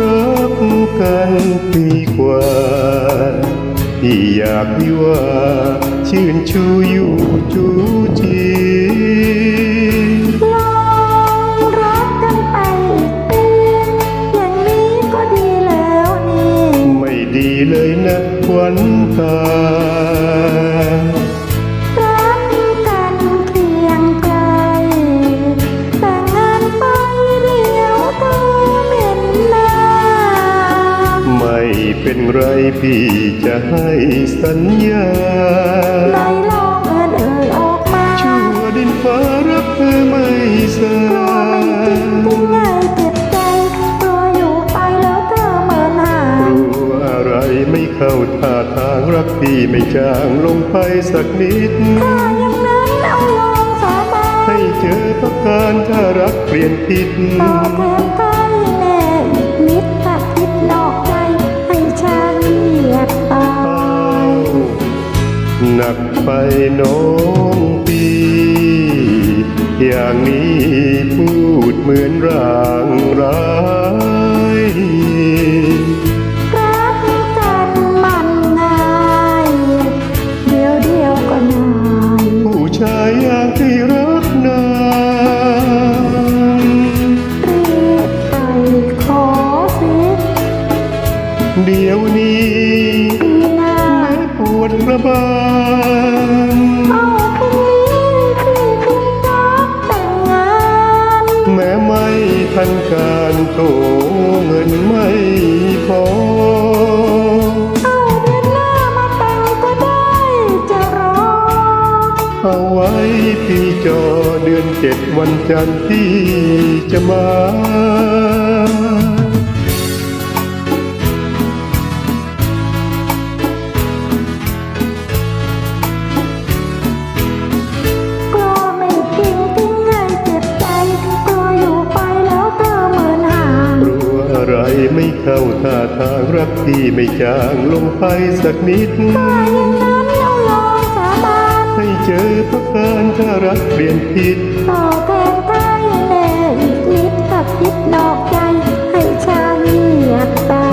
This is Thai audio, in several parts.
รับกันปีกว่า ที่อยากวิวาชื่นชูอยู่จูจีลองรักกันไปอีกปีอย่างนี้ก็ดีแล้วนี่ ไม่ดีเลยนะควันตา ไรพี่จะให้สัญญาไหนลองเอ่ยเอ่ยออกมา ชั่วดินฟ้ารักเธอไม่สากลัวไม่จริงที่ไงเจ็บใจตัวอยู่ไปแล้วเธอเหมือนห่างรู้อะไรไม่เข้าท่าทางรักพี่ไม่จางลงไปสักนิดถ้าอย่างนั้นเอาลองสาบานให้เจอประการถ้ารักเปลี่ยนผิดต่อแทนใกล้ นักไปน้องปี อย่างนี้พูดเหมือนร่างร้า ทันการโตเงินไม่พอเอาเดือนหน้ามาแต่งก็ได้จะรอ เอาไว้พี่จอเดือนเจ็ดวันจันทร์ที่จะมา ไม่เข้าท่าทางรักพี่ไม่จางลงไปสักนิดถ้าอย่างนั้นเอาลองสาบานให้เจอประการถ้ารักเปลี่ยนผิดต่อแทนใกล้แน่อีกนิดถ้าคิดนอกใจให้ฉันเหยียดตา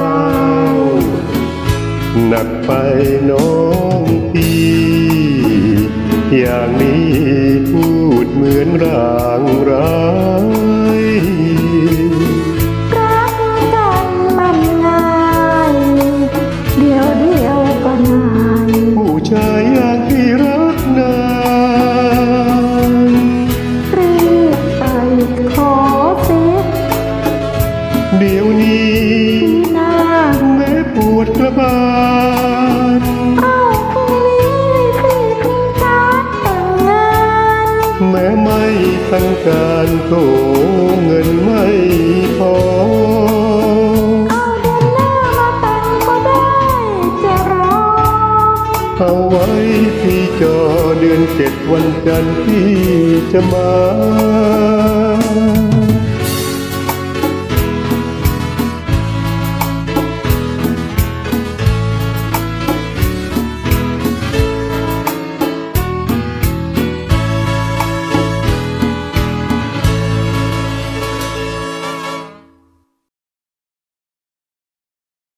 หนักไปน้องพี่อย่างนี้พูดเหมือนร่างร้าย บาลเอาพรุ่งนี้พี่ถึงจะแต่งงานแม้ไม่ทันการโตเงินไม่พอเอาเดือนหน้ามาแต่งก็ได้จะรอเอาไว้ที่จอเดือนเจ็ดวันจันทร์ที่จะมา